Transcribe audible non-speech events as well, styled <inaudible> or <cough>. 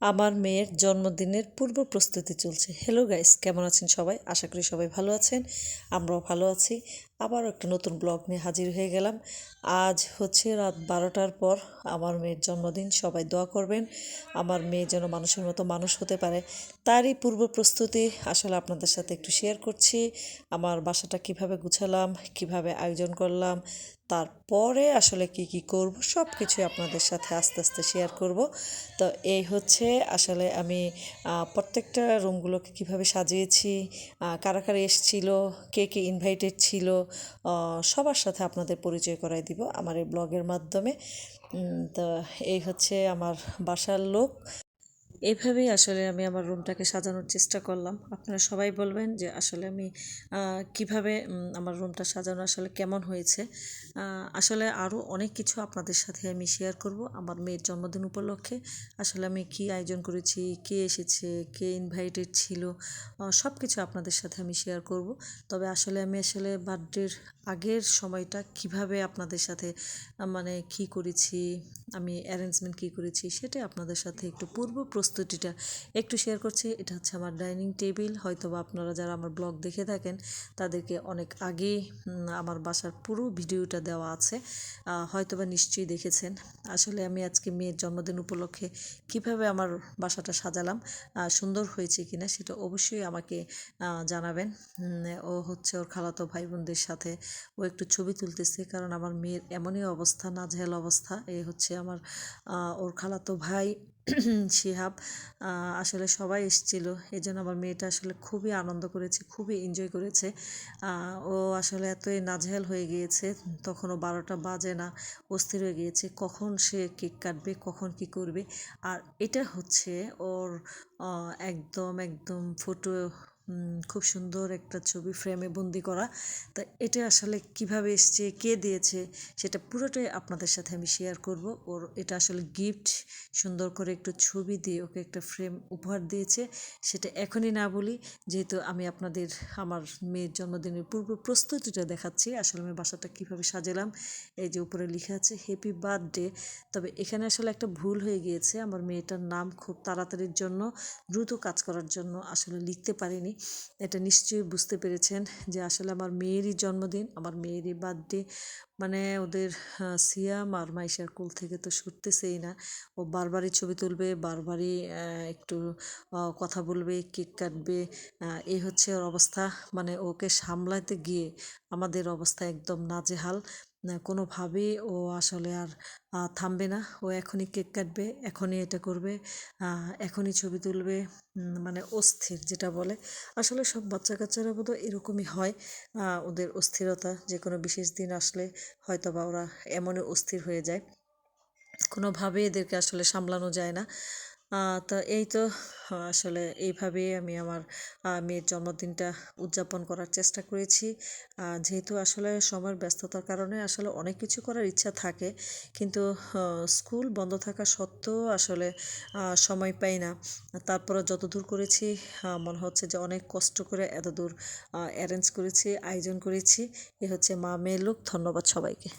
আমার মেয়ের জন্মদিনের পূর্ব প্রস্তুতি চলছে। হ্যালো গাইস কেমন আছেন সবাই? আশা করি সবাই ভালো আছেন। আমরাও ভালো আছি। আবারও একটা নতুন ব্লগ নিয়ে হাজির হয়ে গেলাম। আজ হচ্ছে রাত বারোটার পর আমার মেয়ের জন্মদিন, সবাই দোয়া করবেন। আমার মেয়ে যেন মানুষের মতো মানুষ হতে পারে। তারই পূর্ব প্রস্তুতি আসলে আপনাদের সাথে একটু শেয়ার করছি। আমার বাসাটা কীভাবে গুছালাম, কীভাবে আয়োজন করলাম, তারপরে আসলে কি কি করব সব কিছুই আপনাদের সাথে আস্তে আস্তে শেয়ার করব। তো এই হচ্ছে আসলে আমি প্রত্যেকটা রুমগুলোকে কীভাবে সাজিয়েছি কারা কারা এসেছিল, কে কে ইনভাইটেড ছিল সবার সাথে আপনাদের পরিচয় করাই দিব আমার এই ব্লগের মাধ্যমে। তো এই হচ্ছে আমার বাসার লোক। এইভাবেই আসলে আমি আমার রুমটাকে সাজানোর চেষ্টা করলাম। আপনারা সবাই বলবেন যে আসলে আমি কীভাবে আমার রুমটা সাজানো আসলে কেমন হয়েছে। আসলে আরও অনেক কিছু আপনাদের সাথে আমি শেয়ার করব আমার মেয়ের জন্মদিন উপলক্ষে। আসলে আমি কি আয়োজন করেছি, কে এসেছে, কে ইনভাইটেড ছিল সব কিছু আপনাদের সাথে আমি শেয়ার করব। তবে আসলে আমি আসলে বার্থডের আগের সময়টা কীভাবে আপনাদের সাথে মানে কি করেছি আমি অ্যারেঞ্জমেন্ট কী করেছি সেটাই আপনাদের সাথে একটু পূর্ব প্রস্তুতিটা একটু শেয়ার করছি। এটা হচ্ছে আমার ডাইনিং টেবিল হয়তো বা আপনারা যারা আমার ব্লগ দেখে থাকেন তাদেরকে অনেক উম, আমার বাসার পুরো ভিডিওটা দেওয়া আছে। হয়তো বা নিশ্চয়ই দেখেছেন। আসলে আমি আজকে মেয়ের জন্মদিন উপলক্ষে কীভাবে আমার বাসাটা সাজালাম সুন্দর হয়েছে কিনা সেটা অবশ্যই আমাকে জানাবেন। ও হচ্ছে ওর খালাতো ভাই বোনদের সাথে ও একটু ছবি তুলতেছে কারণ আমার মেয়ের এমনই অবস্থা না নাজেহাল অবস্থা। এ হচ্ছে আমার ওর খালাতো ভাই <clears throat> শিহাব আসলে সবাই এসেছিল। এই জন্য আমার মেয়েটা আসলে খুবই আনন্দ করেছে, খুবই এনজয় করেছে। ও আসলে এতই নাজেহাল হয়ে গিয়েছে, তখনও বারোটা বাজে না অস্থির হয়ে গিয়েছে। কখন সে কেক কাটবে, কখন কি করবে? আর এটা হচ্ছে ওর একদম একদম ফটো খুব সুন্দর একটা ছবি ফ্রেমে বন্দি করা। তা এটা আসলে কীভাবে এসছে, কে দিয়েছে, সেটা পুরোটাই আপনাদের সাথে আমি শেয়ার করব। ওর, এটা আসলে গিফট সুন্দর করে একটু ছবি দিয়ে ওকে একটা ফ্রেম উপহার দিয়েছে। সেটা এখনই না বলি, যেহেতু আমি আপনাদের, আমার মেয়ের জন্মদিনের পূর্ব প্রস্তুতিটা দেখাচ্ছি, আসলে আমি বাসাটা কীভাবে সাজালাম, এই যে উপরে লেখা আছে হ্যাপি বার্থডে তবে এখানে আসলে একটা ভুল হয়ে গিয়েছে, আমার মেয়েটার নাম খুব তাড়াতাড়ির জন্য, দ্রুত কাজ করার জন্য আসলে লিখতে পারিনি। এটা নিশ্চয়ই বুঝতে পেরেছেন যে আসলে আমার মেয়েরই জন্মদিন, আমার মেয়েরই বার্থডে মানে ওদের সিয়াম আর মাইশার কোল থেকে তো সরতেছেই না। ও বারবারই ছবি তুলবে, বারবারই একটু কথা বলবে, কেক কাটবে এই হচ্ছে ওর অবস্থা। মানে ওকে সামলাতে গিয়ে আমাদের অবস্থা একদম নাজেহাল। কোনোভাবেই ও আসলে আর থামবে না। ও এখনই কেক কাটবে, এখনই এটা করবে এখনই ছবি তুলবে মানে অস্থির যেটা বলে। আসলে সব বাচ্চা কাচ্চারা বোধ এরকমই হয় ওদের অস্থিরতা। যে কোনো বিশেষ দিন আসলে হয়তো বা ওরা এমনই অস্থির হয়ে যায়। কোনোভাবেই এদেরকে আসলে সামলানো যায় না। তো এই তো আসলে এইভাবেই আমি আমার মেয়ের জন্মদিনটা উদযাপন করার চেষ্টা করেছি। যেহেতু আসলে সময়ের ব্যস্ততার কারণে আসলে অনেক কিছু করার ইচ্ছা থাকে, কিন্তু স্কুল বন্ধ থাকা সত্ত্বেও আসলে সময় পাই না। তারপরে যতদূর করেছি মনে হচ্ছে যে অনেক কষ্ট করে এতদূর অ্যারেঞ্জ করেছি, আয়োজন করেছি। এ হচ্ছে মা মেয়ের লোক, ধন্যবাদ সবাইকে।